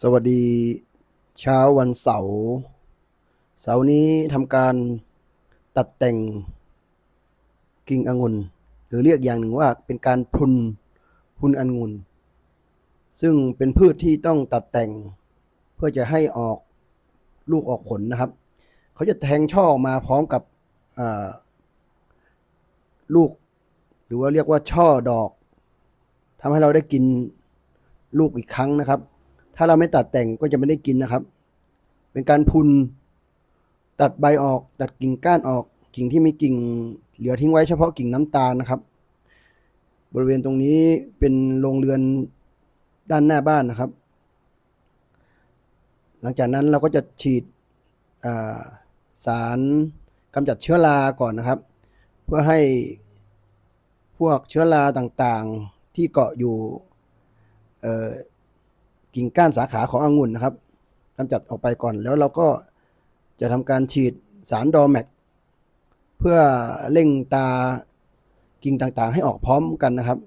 สวัสดีเช้าวันเสาร์เสาร์นี้ทำการตัดแต่งกิ่งองุ่น หรือเรียกอย่างหนึ่งว่าเป็นการพุนพุนองุ่น ซึ่งเป็นพืชที่ต้องตัดแต่งเพื่อจะให้ออกลูกออกผลนะครับ เขาจะแทงช่อออกมาพร้อมกับลูก หรือว่าเรียกว่าช่อดอกทำให้เราได้กินลูกอีกครั้งนะครับ ถ้าเราไม่ตัดแต่งก็จะไม่ได้กินนะครับ เป็นการพุนตัดใบออก ตัดกิ่งก้านออก กิ่งที่มีกิ่งเหลือทิ้งไว้เฉพาะกิ่งน้ำตาลนะครับ บริเวณตรงนี้เป็นโรงเรือนด้านหน้าบ้านนะครับ หลังจากนั้นเราก็จะฉีดาสารกำจัดเชื้อราก่อนนะครับ เพื่อให้พวกเชื้อราต่างๆที่เกาะอยู่ กิ่งก้านสาขาขององุ่นนะครับกำจัดออกไปก่อนแล้วเราก็จะทำการฉีดสารดอแมกเพื่อเร่งตากิ่งต่างๆ ให้ออกพร้อมกันนะครับ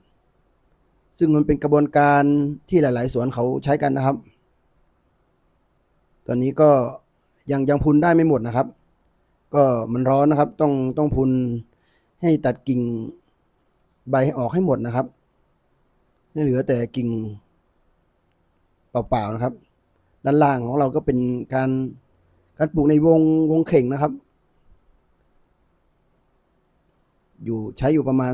ซึ่งมันเป็นกระบวนการที่หลายๆ สวนเขาใช้กันนะครับ ตอนนี้ก็ยังยังพุนได้ไม่หมดนะครับ ก็มันร้อนนะครับ ต้องต้องพุนให้ตัดกิ่งใบให้ออกให้หมดนะครับไม่เหลือแต่กิ่ง เปล่าๆนะครับ ด้านล่างของเราก็เป็นการการปลูกในวงวงเข่งนะครับ อยู่ใช้อยู่ประมาณ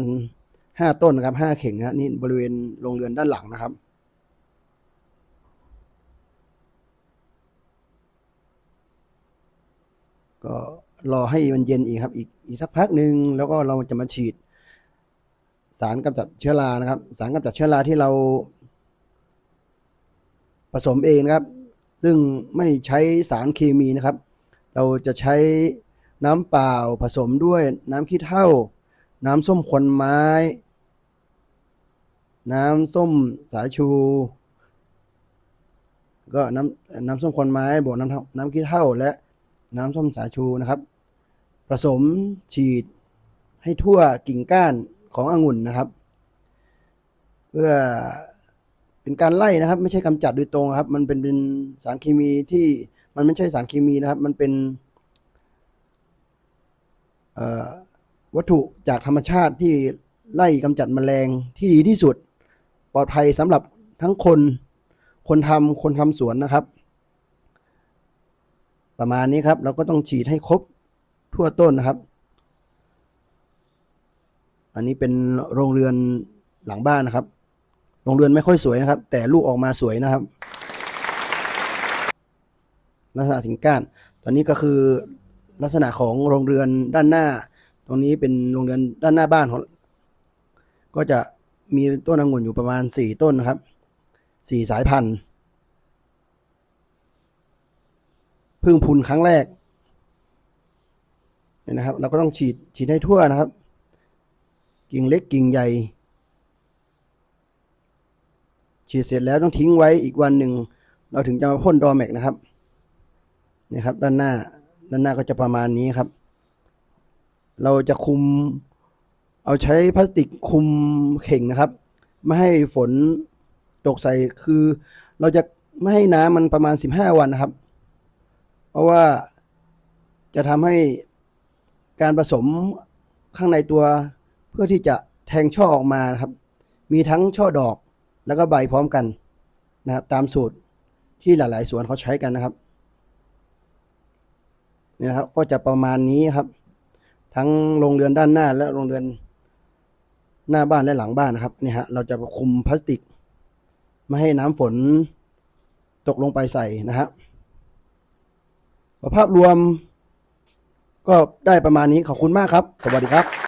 ห้าต้นนะครับห้าเข่งนะฮะนี่บริเวณโรงเรือนด้านหลังนะครับก็รอให้มันเย็นอีกครับอีกอีกสักพักหนึ่งแล้วก็เราจะมาฉีด สารกำจัดเชื้อรานะครับ สารกำจัดเชื้อราที่เรา ผสมเองนะครับ ซึ่งไม่ใช้สารเคมีนะครับ เราจะใช้น้ำเปล่าผสมด้วยน้ำขี้เถ้า น้ำส้มควนไม้ น้ำส้มสายชู ก็น้ำน้ำส้มควนไม้บวกน้ำน้ำขี้เถ้าและน้ำส้มสายชูนะครับ ผสมฉีดให้ทั่วกิ่งก้านขององุ่นนะครับ เพื่อ เป็นการไล่นะครับ ไม่ใช่กำจัดโดยตรงครับ มันเป็นเป็นสารเคมีที่มันไม่ใช่สารเคมีนะครับ มันเป็นวัตถุจากธรรมชาติที่ไล่กำจัดแมลงที่ดีที่สุด ปลอดภัยสำหรับทั้งคน คนทำคนทำสวนนะครับ ประมาณนี้ครับ เราก็ต้องฉีดให้ครบทั่วต้นนะครับ อันนี้เป็นโรงเรือนหลังบ้านนะครับ โรงเรือนไม่ค่อยสวยนะครับ แต่ลูกออกมาสวยนะครับ ลักษณะสิงก้าน ตอนนี้ก็คือลักษณะของโรงเรือนด้านหน้า ตรงนี้เป็นโรงเรือนด้านหน้าบ้านของก็จะมีต้นองุ่นอยู่ประมาณสี่ต้นนะครับสี่สายพันธุ์พึ่งพุนครั้งแรกเนี่ยนะครับ เราก็ต้องฉีดฉีดให้ทั่วนะครับ กิ่งเล็กกิ่งใหญ่ ฉีดเสร็จแล้วต้องทิ้งไว้อีกวันหนึ่ง เราถึงจะมาพ่นดอแม็กนะครับนี่ครับ ด้านหน้าด้านหน้าก็จะประมาณนี้ครับ เราจะคุม เอาใช้พลาสติกคุมเข่งนะครับ ไม่ให้ฝนตกใส่คือ เราจะไม่ให้น้ำมันประมาณสิบห้าวันนะครับ เพราะว่าจะทำให้การผสมข้างในตัวเพื่อที่จะแทงช่อออกมานะครับ มีทั้งช่อดอก แล้วก็ใบพร้อมกันนะครับ ตามสูตรที่หลาย ๆ สวนเขาใช้กันนะครับนี่นะครับ ก็จะประมาณนี้ครับ ทั้งโรงเรือนด้านหน้า และโรงเรือนหน้าบ้านและหลังบ้านนะครับนี่ฮะเราจะคุมพลาสติก ไม่ให้น้ำฝนตกลงไปใส่นะครับภาพรวมก็ได้ประมาณนี้ขอบคุณมากครับ สวัสดีครับ